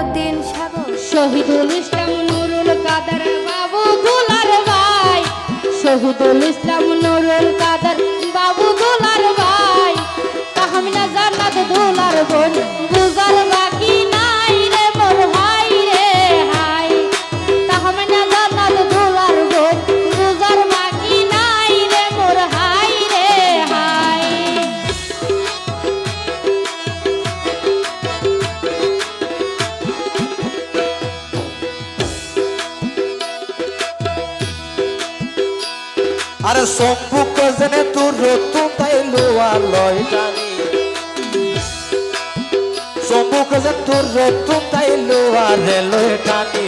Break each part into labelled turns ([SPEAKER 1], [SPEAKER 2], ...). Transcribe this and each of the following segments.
[SPEAKER 1] উদ্দিন সাগর।
[SPEAKER 2] শহীদুল ইসলাম নুরুল কাদার বাবু দুলার ভাই। শহীদুল ইসলাম নুরুল কাদের
[SPEAKER 3] আরে সম্মুখ জেনে তোর রতুন তাইলো আলয় টানি। সম্মুখ জেনে তোর রতুন তাইলো আর রেলয় টানি।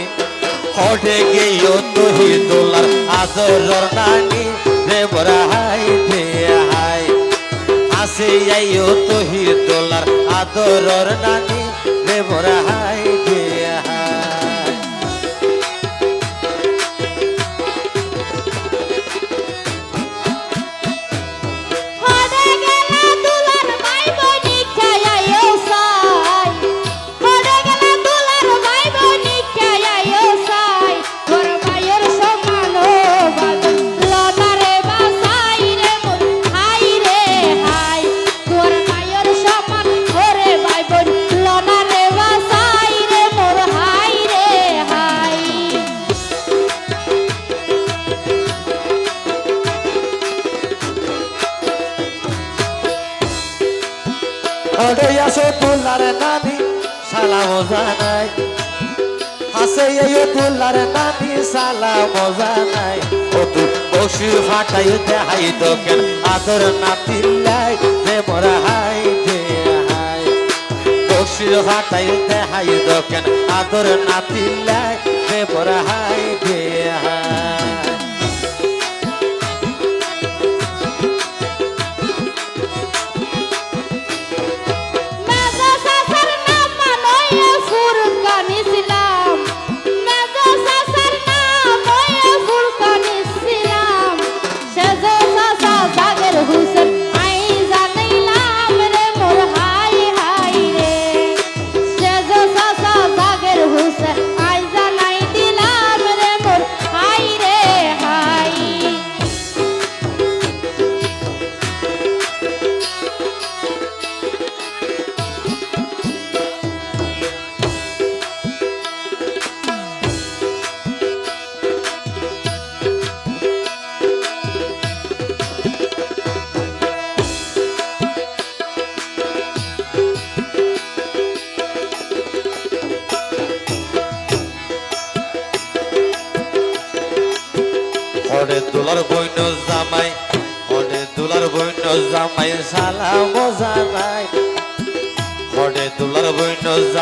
[SPEAKER 3] হটে গেও তোহি দোলার আদরর নানি, রে বরা হাই দে হাই। আসে আইও তোহি দোলার আদরর নানি, রে বরা সালাম জানাই ও তু বসি ফাটাই দেহাই দোকেন, আদর নাতিলাই রে মোরা হাই দে হাই। বসি ফাটাই দেহাই দোকেন, আদর নাতিলাই রে মোরা হাই দে হাই।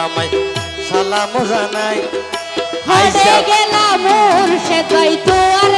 [SPEAKER 3] জামাই। সালাম জানাই।
[SPEAKER 2] হাসে গেলাম মোর সে কই তোর দেহা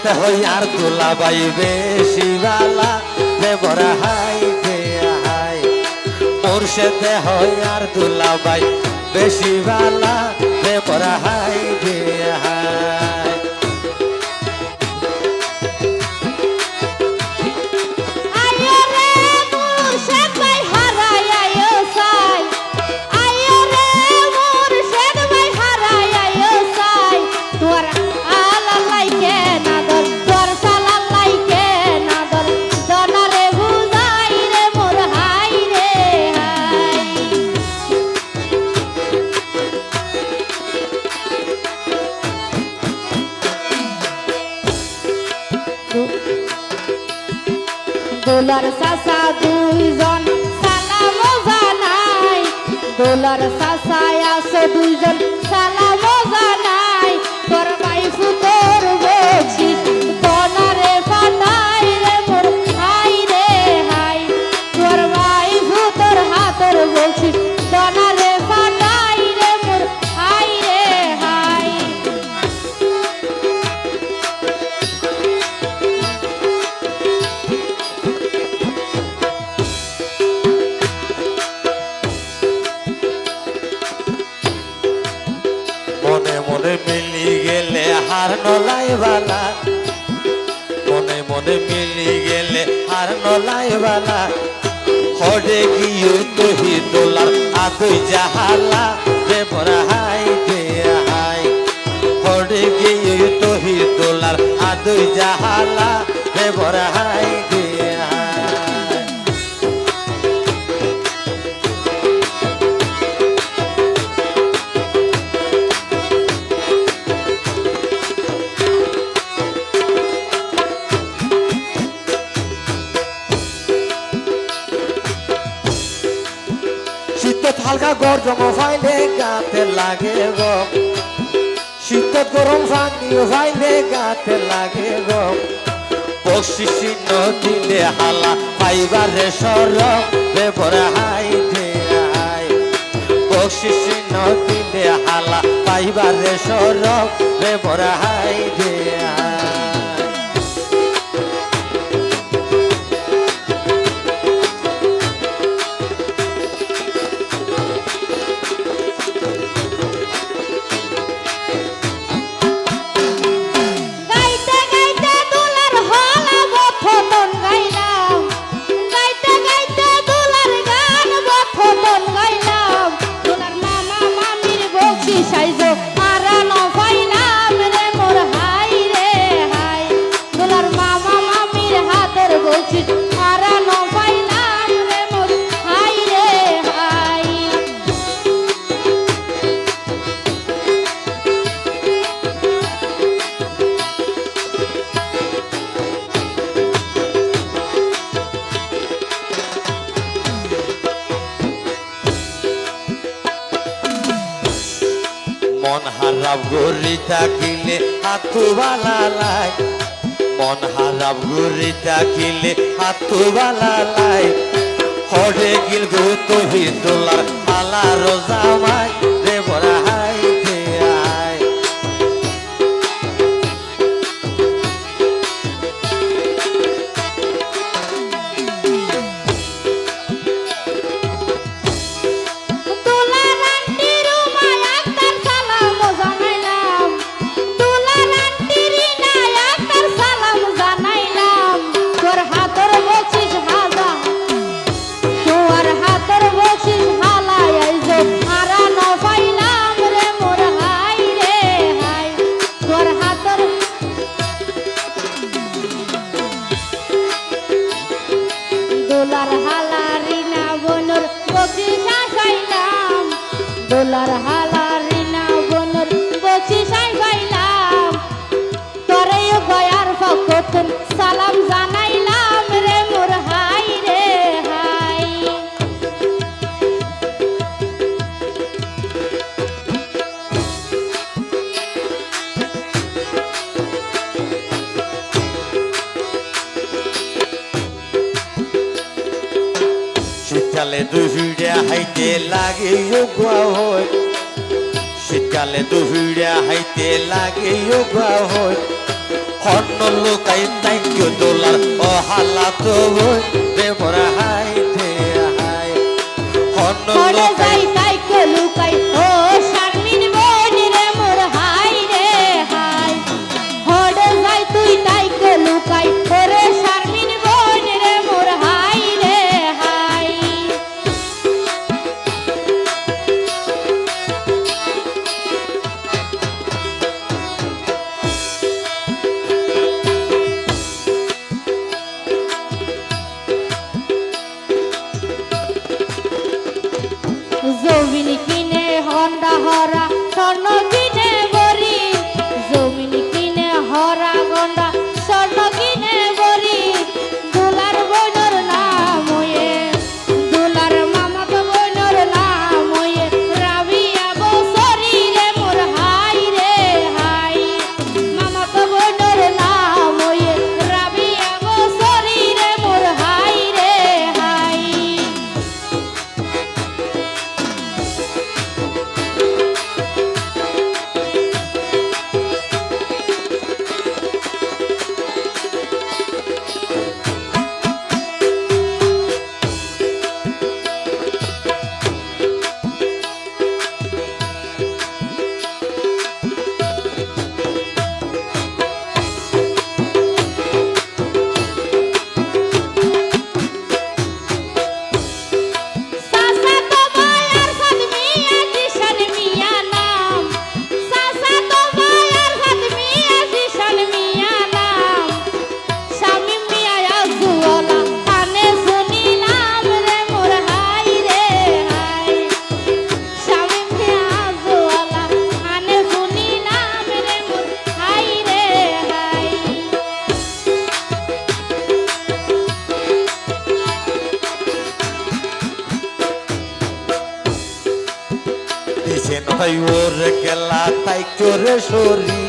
[SPEAKER 3] মোর্শেতে হই আর তোলা বাই বেশি বালা, দেবরা হাই দে হাই। মোর্শেতে হই আর তোলা বাই বেশি বালা, দেবরা হাই দে
[SPEAKER 2] দোলার সাসা দুইজন সালাম জানাই দোলার সাসায় আছে দুইজন
[SPEAKER 3] আর নলাই বালা মনে মনে মিলি গেলে আর নলাই হরে গিয়ে তহি দোলার আদই জাহালা। রে হাই দে হাই। হরে গিয়ে তহি দোলার আদই জাহালা। রে হাই দে হালকা গরম ফাইলে গাতে লাগে গো। শীতত গরম পানিও ফাইলে গাতে লাগে গো। বকশিসি নদীলে হালা পাইবারে রে ভরে হাই দে হাই বকশিসি নদীলে হালা পাইবারে রে ভরে হাই হাই মন হারাব গরি থাকিলে হাতু বালা লাই। মন হারাব গরি থাকিলে হাতু বালা লাই। হরে গিল গো তহি দোলার আলা রোজামাই রে বরা শীতকালে দুহিড়া হাইতে লাগে হয়। শীতকালে দুহিড়া হাইতে লাগে হয়। হর্ন লোকাই তাইক্য দোলার অহালা তো হয়। দেবরা হাইতে হাই
[SPEAKER 2] কে লুকাই
[SPEAKER 3] সরি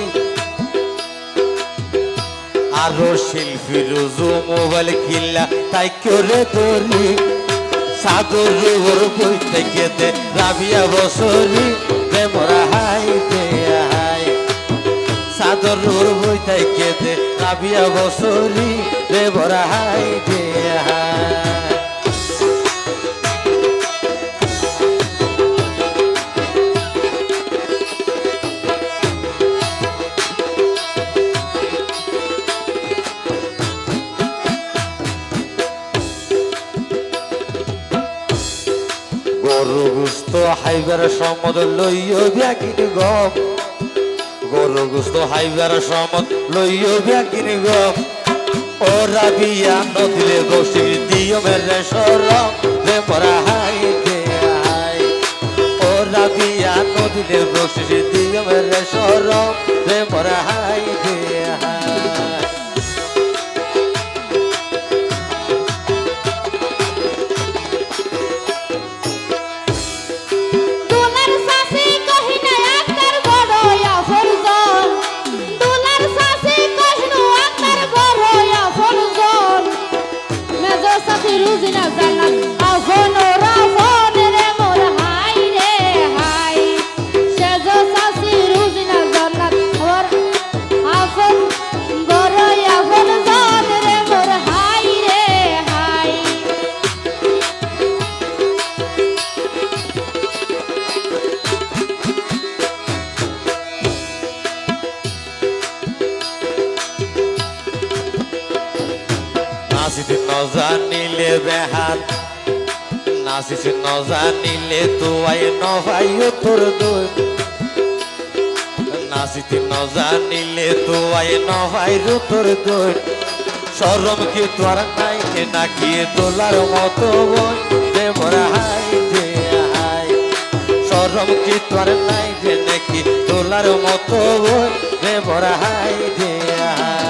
[SPEAKER 3] আরও শিল্পী রুজু, মোবাইল কিল্লা, তাই করে তরি সাদর বই থেকে দে রাবিয়া বসরি। দে মোরা হাই। সাদর ওর বই থেকে দে রাবিয়া বসরি। দে মোরা হাই। হাইবার সমদ লইয় ব্যাকিনি গম। গরু গুস্ত হাইবার সমদ লইয় ব্যাকিনি গম। ও রাবিয়া নদীরে গোষ্ঠী দিয় মেরে সর রে মরা হাই দে হাই। ও রাবিয়া নদীরে গোষ্ঠী দিয় মেরে সর রে মরা হাই দে নজানিলে বেহাত নাচিতে নজানিলে তোয়াই নভাইও তোর দই নাচিতে নজানিলে তোয়াই নভাইরো তোর দই সরম কি তোর নাই নাকি দোলার মতো বই? দে মোরা হাই দে হাই। সরম কি তোর নাই নাকি দোলার মতো বই? দে মোরা হাই দে হাই।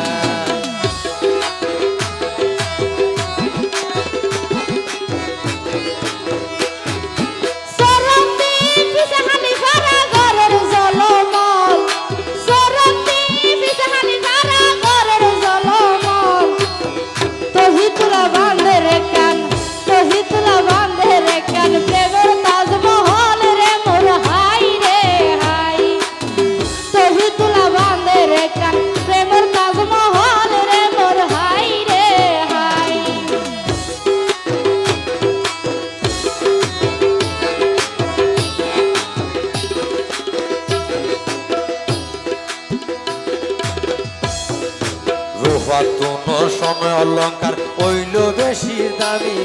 [SPEAKER 3] রূপা তুন সময় অলঙ্কার হইল বেশি দামি।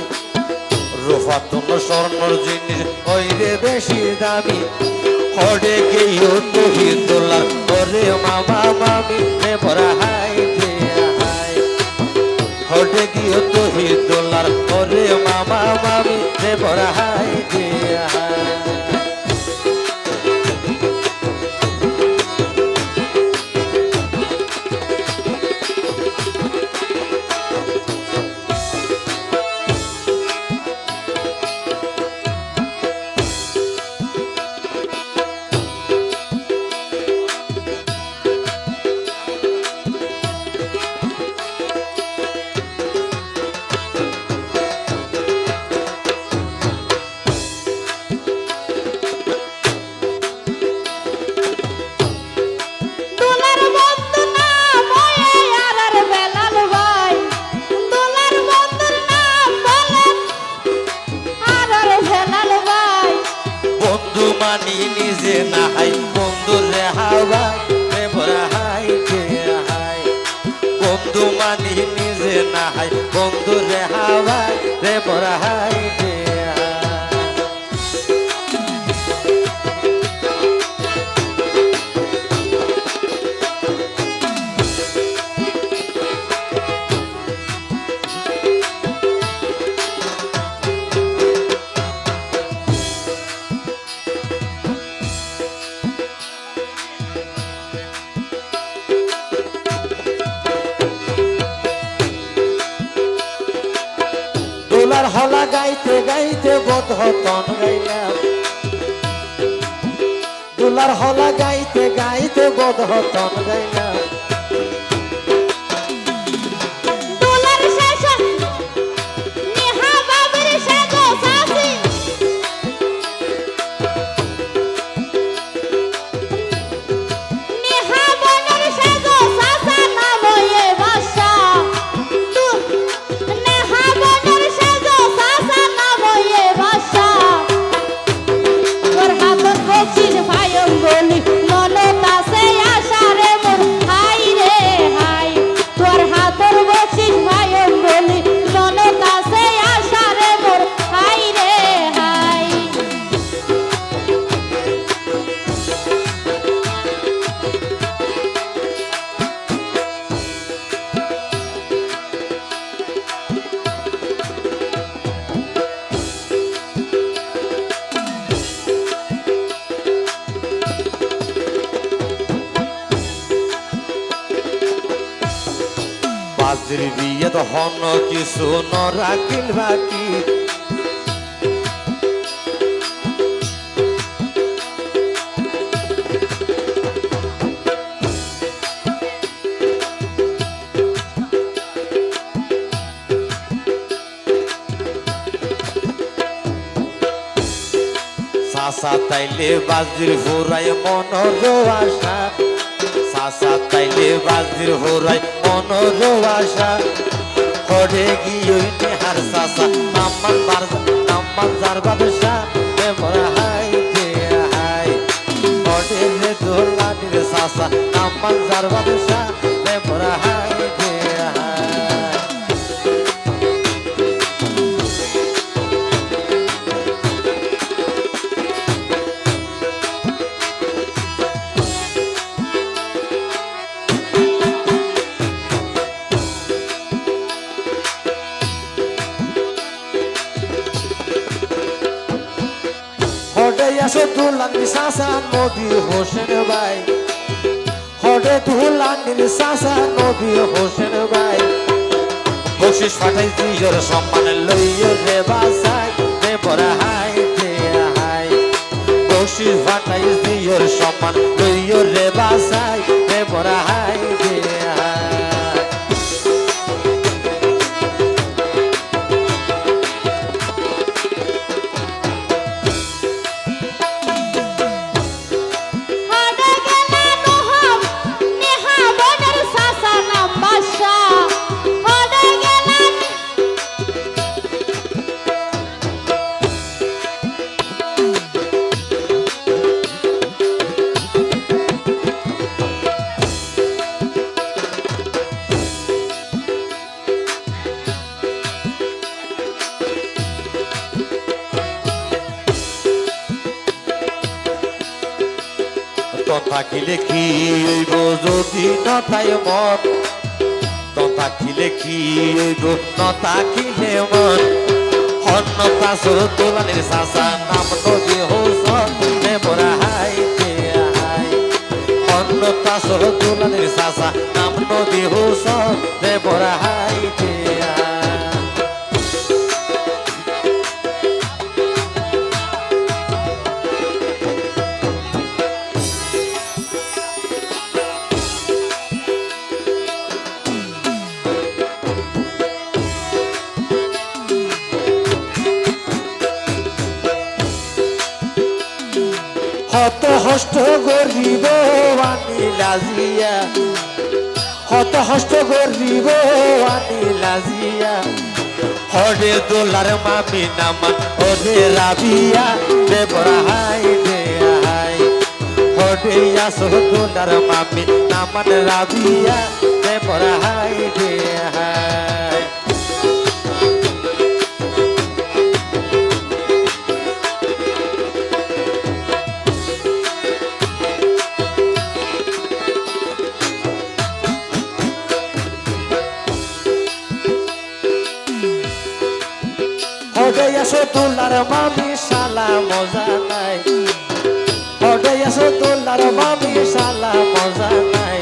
[SPEAKER 3] রূপা তুন স্বর্ণর জিনিস হইলে বেশি দামি। হরে গেইও তুহি তোলার ওরে মামা মামি ভরা হাই হরে গিয়ে তুহি তোলার ওরে মামা মামি ভরা হাই দে রে হতন গাইলা হন কিছু নরাকিল বাকি। সাসা তাইলে বাজির ফুরাই মনর আশা। সাসা তাইলে বাজির হোরাই মনর আশা। হরে গিয়ে হার সাসা আমার বার আমার যার বাদশা মেমর হাই দে হাই। হরে রে দোলানির সাসা আমার যার বাদশা মেমর হাই দুলানির সাসা, নবী হোসেন ভাই। হরে দুলানির সাসা, নবী হোসেন ভাই। পাঠাই সম্মান লইয় রে বাসাই রে হাই, দে হাই। পাঠাই সম্মান লইয় রে রে হাই তোলানের সাসা নাম নদী হোস হস্ত করিব লাজিয়া। হরে দোলার মামি নামা, হরে রাবিয়া, দেবর হাই, দে হাই। হরে আসো দোলার মামি নামান রাবিয়া, দেবর হাই, দে হাই। আসো তোলার মামি শালা, মজা নাই। অডে আসো তোলার মামি শালা, মজা নাই।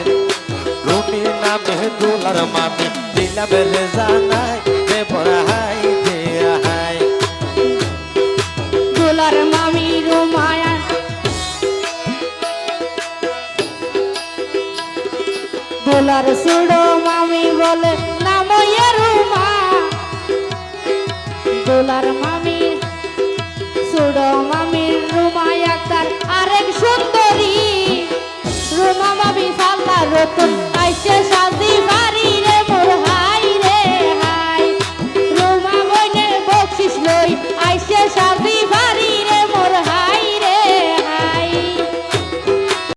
[SPEAKER 3] রুমি নামে তোলার মামি, দিলাম রে জানাই রে পড়া হাই, দে হাই।
[SPEAKER 2] তোলার মামি রুমায়া তোলার সুড়ো মামি বলে নাময়ের দোলার মামির সুড়ো মামির রুমা একটার আরেক সুন্দরী। রুমা মামি সাল্লা রতন আইসে সাল